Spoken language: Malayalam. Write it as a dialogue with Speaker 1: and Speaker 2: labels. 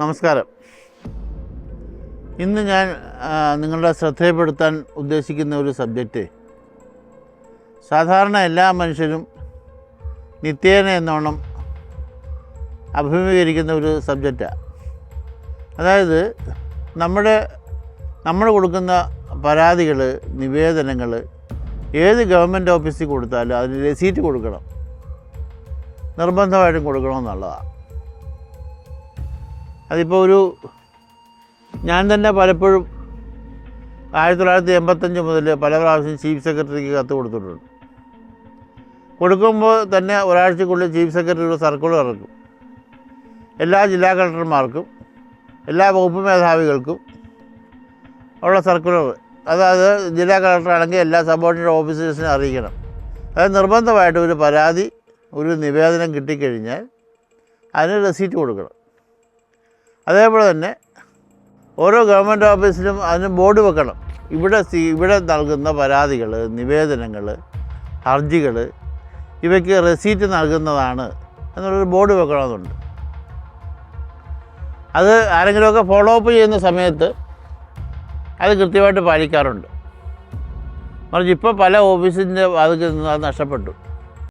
Speaker 1: നമസ്കാരം. ഇന്ന് ഞാൻ നിങ്ങളുടെ ശ്രദ്ധയപ്പെടുത്താൻ ഉദ്ദേശിക്കുന്ന ഒരു സബ്ജക്റ്റ്. സാധാരണ എല്ലാ മനുഷ്യരും നിത്യേന എന്നോണം അഭിമുഖീകരിക്കുന്ന ഒരു സബ്ജക്റ്റാണ് അതായത് നമ്മുടെ നമ്മൾ കൊടുക്കുന്ന പരാതികൾ നിവേദനങ്ങൾ ഏത് ഗവൺമെന്റ് ഓഫീസിൽ കൊടുത്താലും അതിന് രസീറ്റ് കൊടുക്കണം. നിർബന്ധമായിട്ടും കൊടുക്കണമെന്നുള്ളതാണ് അതിപ്പോൾ ഒരു ഞാൻ തന്നെ പലപ്പോഴും ആയിരത്തി തൊള്ളായിരത്തി എൺപത്തഞ്ച് മുതൽ പല പ്രാവശ്യം ചീഫ് സെക്രട്ടറിക്ക് കത്ത് കൊടുത്തിട്ടുണ്ട്. കൊടുക്കുമ്പോൾ തന്നെ ഒരാഴ്ചക്കുള്ളിൽ ചീഫ് സെക്രട്ടറിയുടെ സർക്കുലർ ഇറക്കും എല്ലാ ജില്ലാ കളക്ടർമാർക്കും എല്ലാ വകുപ്പ് മേധാവികൾക്കും ഉള്ള സർക്കുലർ അതായത് ജില്ലാ കളക്ടറാണെങ്കിൽ എല്ലാ സബോർഡിനേറ്റ് ഓഫീസേഴ്സിനെ അറിയിക്കണം. അത് നിർബന്ധമായിട്ട് ഒരു പരാതി ഒരു നിവേദനം കിട്ടിക്കഴിഞ്ഞാൽ അതിന് റെസീറ്റ് കൊടുക്കണം. അതേപോലെ തന്നെ ഓരോ ഗവൺമെന്റ് ഓഫീസിലും അതിന് ബോർഡ് വെക്കണം. ഇവിടെ ഇവിടെ നൽകുന്ന പരാതികൾ നിവേദനങ്ങൾ ഹർജികൾ ഇവയ്ക്ക് റെസീറ്റ് നൽകുന്നതാണ് എന്നുള്ളൊരു ബോർഡ് വെക്കണമെന്നുണ്ട്. അത് ആരെങ്കിലുമൊക്കെ ഫോളോ അപ്പ് ചെയ്യുന്ന സമയത്ത് അത് കൃത്യമായിട്ട് പാലിക്കാറുണ്ട്. മറിച്ച് ഇപ്പോൾ പല ഓഫീസിന്റെ അത് നഷ്ടപ്പെട്ടു.